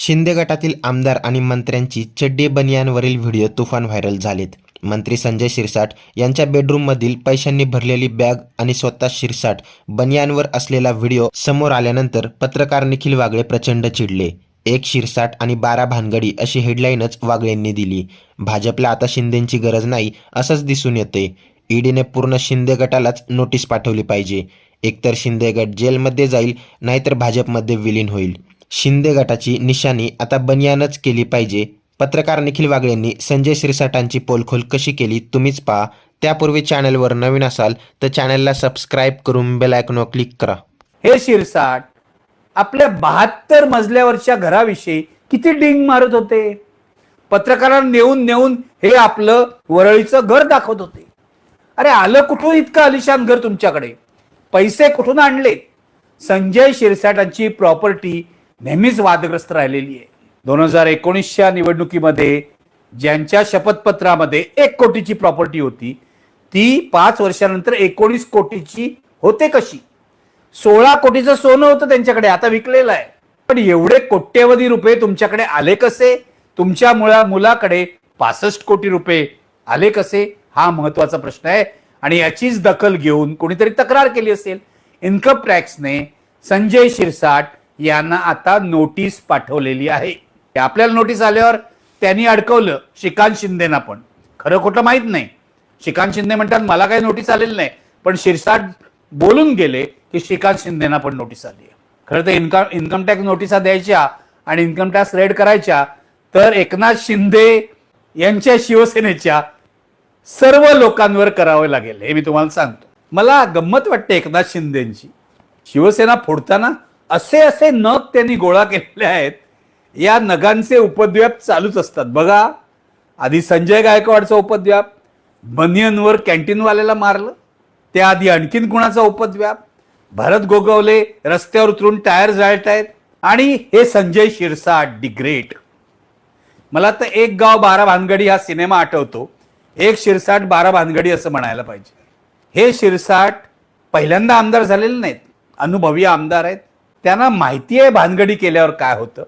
शिंदे गटातील आमदार आणि मंत्र्यांची चड्डी बनियांवरील व्हिडिओ तुफान व्हायरल झालेत. मंत्री संजय शिरसाट यांच्या बेडरूममधील पैशांनी भरलेली बॅग आणि स्वतः शिरसाट बनियांवर असलेला व्हिडिओ समोर आल्यानंतर पत्रकार निखिल वागळे प्रचंड चिडले. एक शिरसाट आणि बारा भानगडी अशी हेडलाईनच वागळेंनी दिली. भाजपला आता शिंदेची गरज नाही असंच दिसून येते ईडीने पूर्ण शिंदे गटालाच नोटीस पाठवली पाहिजे. एकतर शिंदे गट जेलमध्ये जाईल नाहीतर भाजपमध्ये विलीन होईल. शिंदे गटाची निशाणी आता बनियानच केली पाहिजे. पत्रकार निखिल वागळेंनी संजय शिरसाटांची पोलखोल कशी केली तुम्हीच पहा. त्यापूर्वी चॅनलवर नवीन असाल तर चॅनलला सबस्क्राईब करून बेल आयकॉनवर क्लिक करा. हे शिरसाट आपल्या बहात्तर मजल्यावरच्या घराविषयी किती डिंग मारत होते? पत्रकारांना नेऊन नेऊन हे आपलं वरळीचं घर दाखवत होते. अरे आलं कुठून इतकं आलिशान घर तुमच्याकडे? पैसे कुठून आणले? संजय शिरसाटांची प्रॉपर्टी नेहमीच वादग्रस्त राहिलेली आहे. दोन हजार एकोणीसच्या निवडणुकीमध्ये ज्यांच्या शपथपत्रामध्ये एक कोटीची प्रॉपर्टी होती ती पाच वर्षानंतर एकोणीस कोटीची होते कशी? सोळा कोटीचं सोनं होतं त्यांच्याकडे आता विकलेलं आहे. पण एवढे कोट्यवधी रुपये तुमच्याकडे आले कसे? तुमच्या मुळा मुलाकडे पासष्ट कोटी रुपये आले कसे? हा महत्त्वाचा प्रश्न आहे. आणि याचीच दखल घेऊन कोणीतरी तक्रार केली असेल. इन्कम टॅक्सने संजय शिरसाट यांना आता नोटीस पाठवलेली आहे. आपल्याला नोटीस आल्यावर त्यांनी अडकवलं श्रीकांत शिंदेना पण. खरं खोटं माहीत नाही. श्रीकांत शिंदे म्हणतात मला काही नोटीस आलेली नाही. पण शिरसाट बोलून गेले की श्रीकांत शिंदेना पण नोटीस आली आहे. खरं तर इन्कम इन्कम टॅक्स नोटिसा द्यायच्या आणि इन्कम टॅक्स रेड करायच्या तर एकनाथ शिंदे यांच्या शिवसेनेच्या सर्व लोकांवर करावं लागेल हे मी तुम्हाला सांगतो. मला गंमत वाटते एकनाथ शिंदेची. शिवसेना फोडताना असे असे नग त्यांनी गोळा केलेले आहेत. या नगांचे उपद्व्याप चालूच असतात. बघा आधी संजय गायकवाडचा उपद्व्याप बनियनवर कॅन्टीनवाल्याला मारलं त्याआधी आणखीन कुणाचा उपद्व्याप? भरत गोगवले रस्त्यावर उतरून टायर जाळतायत आणि हे संजय शिरसाट दी ग्रेट. मला तर एक गाव बारा भानगडी हा सिनेमा आठवतो. एक शिरसाट बारा भानगडी असं म्हणायला पाहिजे. हे शिरसाट पहिल्यांदा आमदार झालेले नाहीत. अनुभवी आमदार आहेत. त्यांना माहिती आहे भानगडी केल्यावर काय होतं.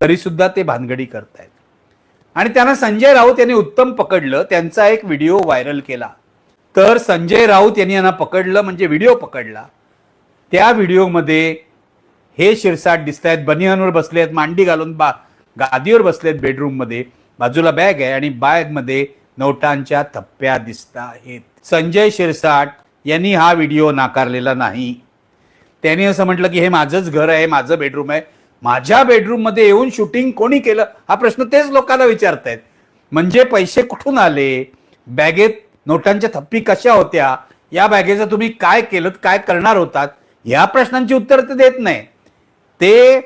तरी सुद्धा ते भानगडी करतायत. आणि त्यांना संजय राऊत यांनी उत्तम पकडलं. त्यांचा एक व्हिडिओ व्हायरल केला. तर संजय राऊत यांनी यांना पकडलं म्हणजे व्हिडिओ पकडला. त्या व्हिडिओमध्ये हे शिरसाट दिसत आहेत बनियानवर बसले आहेत मांडी घालून बा गादीवर बसले आहेत बेडरूममध्ये. बाजूला बॅग आहे आणि बॅगमध्ये नोटांच्या थप्प्या दिसत आहेत संजय शिरसाट यांनी हा व्हिडिओ नाकारलेला नाही. त्यांनी असं म्हटलं की हे माझंच घर आहे माझं बेडरूम आहे. माझ्या बेडरूममध्ये येऊन शूटिंग कोणी केलं? हा प्रश्न तेच लोकांना विचारतायत. म्हणजे पैसे कुठून आले? बॅगेत नोटांच्या थप्पी कशा होत्या? या बॅगेचं तुम्ही काय केलं काय करणार होतात? या प्रश्नांची उत्तर ते देत नाही. ते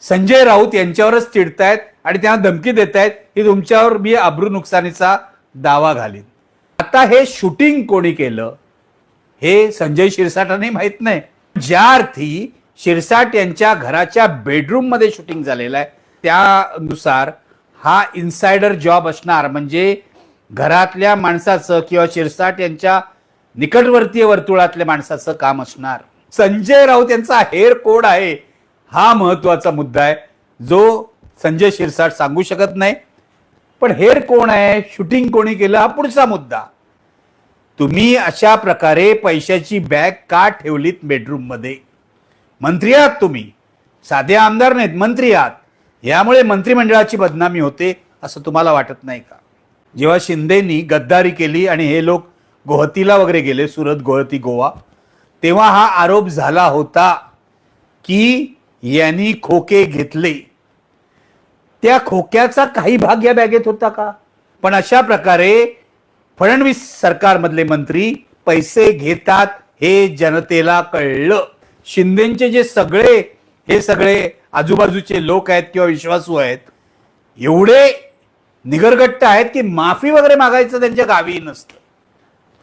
संजय राऊत यांच्यावरच चिडतायत आणि त्यांना धमकी देत आहेत की तुमच्यावर मी अब्रू नुकसानीचा दावा घालीन. आता हे शूटिंग कोणी केलं? हे संजय शिरसाटांनी माहीत नाही. ज्या अर्थी शिरसाट यांच्या घराच्या बेडरूममध्ये शूटिंग झालेलं आहे. त्यानुसार हा इन्सायडर जॉब असणार. म्हणजे घरातल्या माणसाचं किंवा शिरसाट यांच्या निकटवर्तीय वर्तुळातल्या माणसाचं काम असणार. संजय राऊत यांचा हेअर कोड आहे. हा महत्त्वाचा मुद्दा आहे. जो संजय शिरसाट सांगू शकत नाही. पण हेअर कोण आहे? शूटिंग कोणी केलं? हा पुढचा मुद्दा. तुम्ही अशा प्रकारे पैशाची बॅग का ठेवलीत बेडरूममध्ये मंत्री आहात तुम्ही. साधे आमदार नाहीत मंत्री आहात. यामुळे मंत्रिमंडळाची बदनामी होते असं तुम्हाला वाटत नाही का? जेव्हा शिंदेनी गद्दारी केली आणि हे लोक गोहतीला वगैरे गेले सुरत गोहती गोवा तेव्हा हा आरोप झाला होता की यांनी खोके घेतले. त्या खोक्याचा काही भाग या बॅगेत होता का? पण अशा प्रकारे फडणवीस सरकारमधले मंत्री पैसे घेतात हे जनतेला कळलं. शिंदेचे जे सगळे हे सगळे आजूबाजूचे लोक आहेत किंवा विश्वासू आहेत एवढे निगरगट्ट आहेत की माफी वगैरे मागायचं त्यांच्या गावी नसतं.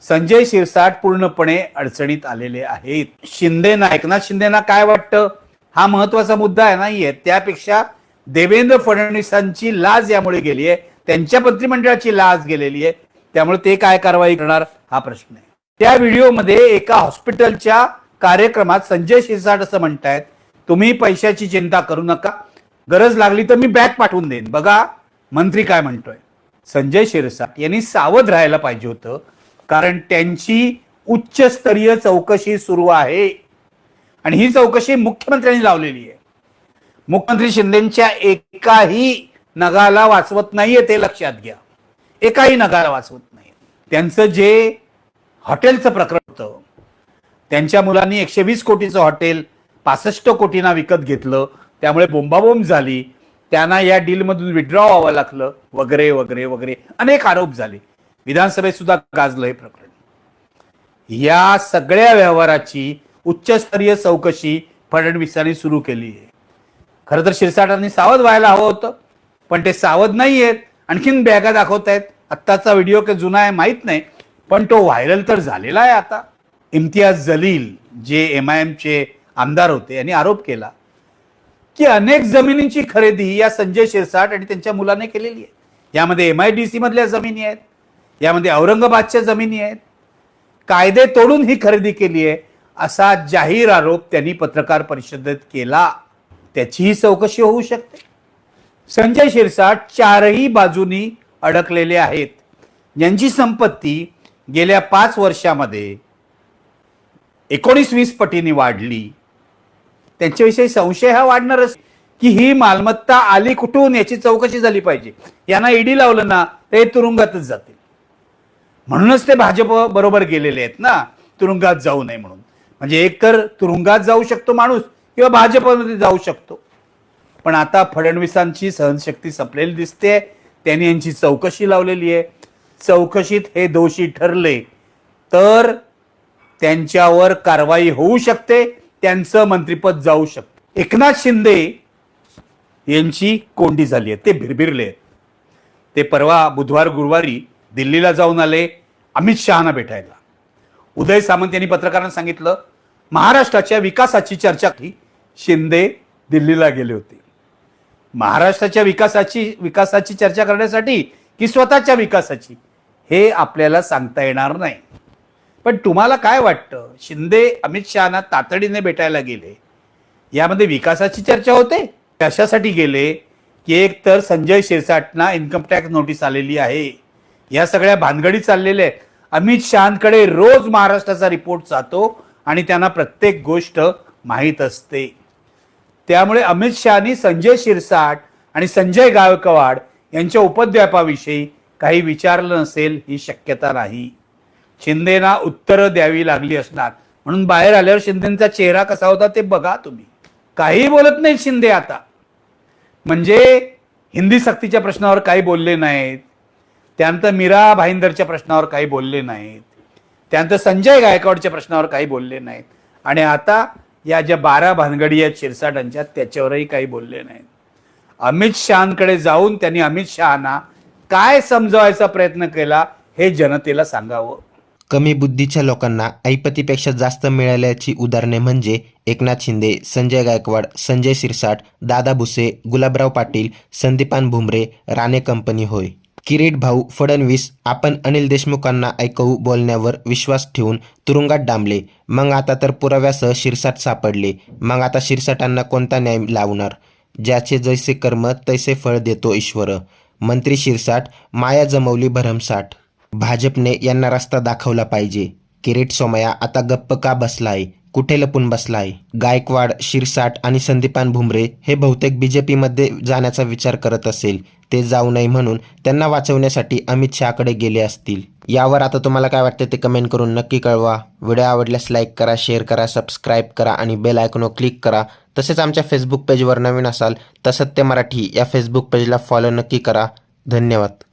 संजय शिरसाट पूर्णपणे अडचणीत आलेले आहेत. शिंदेना एकनाथ शिंदेना काय वाटतं? हा महत्त्वाचा मुद्दा आहे नाहीये. त्यापेक्षा देवेंद्र फडणवीसांची लाज यामुळे गेली आहे त्यांच्या मंत्रिमंडळाची लाज गेलेली आहे त्यामुळे ते काय कारवाई करणार हा प्रश्न आहे. त्या व्हिडिओमध्ये एका हॉस्पिटलच्या कार्यक्रमात संजय शिरसाट असं म्हणतायत तुम्ही पैशाची चिंता करू नका. गरज लागली तर मी बॅग पाठवून देईन. बघा मंत्री काय म्हणतोय. संजय शिरसाट यांनी सावध राहायला पाहिजे होतं कारण त्यांची उच्चस्तरीय चौकशी सुरू आहे. आणि ही चौकशी मुख्यमंत्र्यांनी लावलेली आहे. मुख्यमंत्री शिंदेच्या एकाही नगाला वाचवत नाहीये ते लक्षात घ्या. एकाही नगाला वाचवत नाही. त्यांचं जे हॉटेलचं प्रकरण होतं त्यांच्या मुलांनी एकशे वीस कोटीचं हॉटेल पासष्ट कोटींना विकत घेतलं त्यामुळे बोंबाबोंब झाली त्यांना या डीलमधून विड्रॉ व्हावं लागलं वगैरे वगैरे वगैरे अनेक आरोप झाले. विधानसभेत सुद्धा गाजलं हे प्रकरण. या सगळ्या व्यवहाराची उच्चस्तरीय चौकशी फडणवीसांनी सुरू केली आहे. खरं तर शिरसाटांनी सावध व्हायला हवं होतं पण ते सावध नाही आहेत आणखीन बॅगा दाखवत आहेत. आत्ताचा व्हिडिओ काही जुना आहे माहीत नाही पण तो व्हायरल तर झालेला आहे आता. इम्तियाज जलील जे एम आय एमचे आमदार होते यांनी आरोप केला की अनेक जमिनींची खरेदी या संजय शिरसाट आणि त्यांच्या मुलाने केलेली आहे. यामध्ये एम आय डी सी मधल्या जमिनी आहेत यामध्ये औरंगाबादच्या जमिनी आहेत. कायदे तोडून ही खरेदी केली आहे असा जाहीर आरोप त्यांनी पत्रकार परिषदेत केला. त्याचीही चौकशी होऊ शकते. संजय शिरसाट चारही बाजूनी अडकलेले आहेत. यांची संपत्ती गेल्या पाच वर्षामध्ये एकोणीस वीस पटीने वाढली. त्यांच्याविषयी संशय हा वाढणारच की ही मालमत्ता आली कुठून याची चौकशी झाली पाहिजे. यांना ईडी लावलं ना ते तुरुंगातच जातील. म्हणूनच ते भाजप बरोबर गेलेले आहेत ना तुरुंगात जाऊ नये म्हणून. म्हणजे एक तर तुरुंगात जाऊ शकतो माणूस किंवा भाजपमध्ये जाऊ शकतो. पण आता फडणवीसांची सहनशक्ती संपलेली दिसते. त्यांनी यांची चौकशी लावलेली आहे. चौकशीत हे दोषी ठरले तर त्यांच्यावर कारवाई होऊ शकते. त्यांचं मंत्रिपद जाऊ शकते. एकनाथ शिंदे यांची कोंडी झाली आहे. ते भिरभिरले आहेत. ते परवा बुधवार गुरुवारी दिल्लीला जाऊन आले. अमित शहाना भेटायला. उदय सामंत यांनी पत्रकारांना सांगितलं महाराष्ट्राच्या विकासाची चर्चा की शिंदे दिल्लीला गेले होते. महाराष्ट्राच्या विकासाची विकासाची चर्चा करण्यासाठी की स्वतःच्या विकासाची हे आपल्याला सांगता येणार नाही. पण तुम्हाला काय वाटतं? शिंदे अमित शहाना तातडीने भेटायला गेले. यामध्ये विकासाची चर्चा होते? कशासाठी गेले? की एक तर संजय शिरसाटना इन्कम टॅक्स नोटीस आलेली आहे. या सगळ्या भानगडी चाललेल्या आहेत. अमित शहाकडे रोज महाराष्ट्राचा रिपोर्ट जातो आणि त्यांना प्रत्येक गोष्ट माहीत असते. त्यामुळे अमित शहानी संजय शिरसाट आणि संजय गायकवाड यांच्या उपद्व्यापाविषयी काही विचारलं नसेल ही शक्यता नाही. शिंदेना उत्तरं द्यावी लागली असणार. म्हणून बाहेर आल्यावर शिंदेचा चेहरा कसा होता ते बघा तुम्ही. काही बोलत नाही शिंदे आता. म्हणजे हिंदी सक्तीच्या प्रश्नावर काही बोलले नाहीत. त्यानंतर मीरा भाईंदरच्या प्रश्नावर काही बोलले नाहीत. त्यानंतर संजय गायकवाडच्या प्रश्नावर काही बोलले नाहीत. आणि आता या ज्या बारा भानगडी आहेत शिरसाटांच्या त्याच्यावरही काही बोलले नाहीत. अमित शहाकडे जाऊन त्यांनी अमित शहाना काय समजवायचा प्रयत्न केला हे जनतेला सांगावं. कमी बुद्धीच्या लोकांना ऐपतीपेक्षा जास्त मिळाल्याची उदाहरणे म्हणजे एकनाथ शिंदे संजय गायकवाड संजय शिरसाट दादा भुसे गुलाबराव पाटील संदीपान भुमरे राणे कंपनी होय. किरीट भाऊ फडणवीस आपण अनिल देशमुखांना ऐकवू बोलण्यावर विश्वास ठेवून तुरुंगात डांबले. मग आता तर पुराव्यासह शिरसाट सापडले. मग आता शिरसाटांना कोणता न्याय लावणार? ज्याचे जैसे कर्म तैसे फळ देतो ईश्वर. मंत्री शिरसाट माया जमवली भरमसाठ भाजपने यांना रस्ता दाखवला पाहिजे. किरीट सोमया आता गप्प का बसलाय? कुठे लपून बसलाय? गायकवाड शिरसाट आणि संदीपान भुमरे हे बहुतेक बीजेपीमध्ये जाण्याचा विचार करत असेल. ते जाऊ नये म्हणून त्यांना वाचवण्यासाठी अमित शहाकडे गेले असतील. यावर आता तुम्हाला काय वाटतं ते कमेंट करून नक्की कळवा. व्हिडिओ आवडल्यास लाईक करा शेअर करा सबस्क्राईब करा आणि बेल आयकॉनवर क्लिक करा. तसेच आमच्या फेसबुक पेजवर नवीन असाल तर सत्य मराठी या फेसबुक पेजला फॉलो नक्की करा. धन्यवाद.